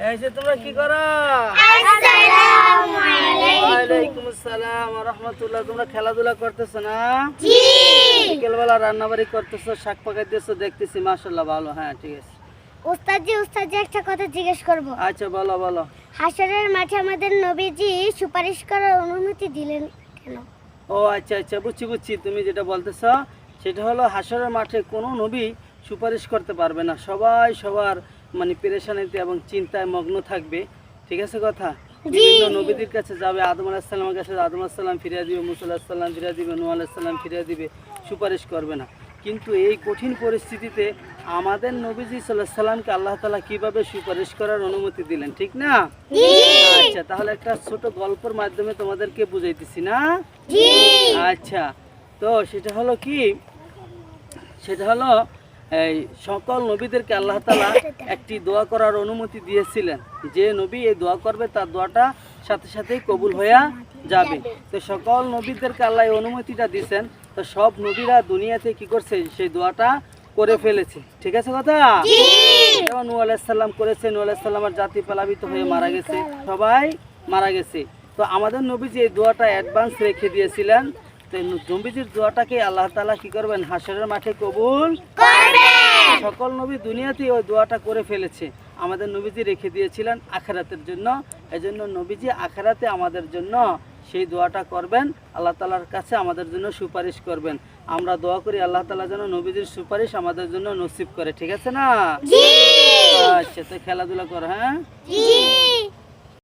এই যে তোমরা কি করো? আসসালাম ওয়া রাহমাতুল্লাহ। তোমরা খেলাধুলা করতেছো না? বিকেলবেলা করতেছো শাক পাকাইতেছো দেখতেছি মাশাআল্লাহ ভালো। হ্যাঁ ঠিক আছে। উস্তাদজি উস্তাদজি একটা কথা জিজ্ঞেস করব। আচ্ছা বলো বলো। হাসরের মাঠে আমাদের নবীজি সুপারিশ করার অনুমতি দিলেন কেন? ও আচ্ছা আচ্ছা বুঝছি বুঝছি। তুমি যেটা বলতেছ সেটা হলো হাসরের মাঠে কোনো নবী সুপারিশ করতে পারবে না। সবাই সবার মানে পেরেশানিতে এবং চিন্তায় মগ্ন থাকবে। ঠিক আছে কথা? বিভিন্ন নবীদের কাছে যাবে আদম আলাহিসাল্লামের কাছে আদম আলাহিসাল্লাম ফিরিয়ে দিবে মুসা আলাহিসাল্লাম ফিরিয়ে দিবে নু আলাহিসাল্লাম ফিরিয়ে দিবে সুপারিশ করবে না। কিন্তু এই কঠিন পরিস্থিতিতে আমাদের নবীজি সাল্লাহ সাল্লামকে আল্লাহ তালা কীভাবে সুপারিশ করার অনুমতি দিলেন ঠিক না? আচ্ছা তাহলে একটা ছোট গল্পের মাধ্যমে তোমাদেরকে বুঝাইতেছি না? আচ্ছা তো সেটা হলো কি? সেটা হলো এই সকল নবীদেরকে আল্লাহ তালা একটি দোয়া করার অনুমতি দিয়েছিলেন। যে নবী এই দোয়া করবে তার দোয়াটা সাথে সাথেই কবুল হইয়া যাবে। তো সকল নবীদেরকে আল্লাহ এই অনুমতিটা দিয়েছেন। তো সব নবীরা দুনিয়াতে কি করছে? সেই দোয়াটা করে ফেলেছে। ঠিক আছে কথা? যেমন নু আলাইসাল্লাম করেছে। নু আলাইসাল্লামের জাতি প্লাবিত হয়ে মারা গেছে। সবাই মারা গেছে। তো আমাদের নবীজি এই দোয়াটা অ্যাডভান্স রেখে দিয়েছিলেন। তো নবীজির দোয়াটাকে আল্লাহ তাআলা কি করবেন? হাসরের মাঠে কবুল সকল নবী দুনিয়াতেই ওই দোয়াটা করে ফেলেছে আমাদের নবীজি রেখে দিয়েছিলেন আখেরাতের জন্য। এজন্য নবীজি আখেরাতে আমাদের জন্য সেই দোয়াটা করবেন আল্লাহ তালার কাছে আমাদের জন্য সুপারিশ করবেন। আমরা দোয়া করি আল্লাহ তালা যেন নবীজির সুপারিশ আমাদের জন্য নসিব করে ঠিক আছে না? আচ্ছা তো খেলাধুলা কর হ্যাঁ?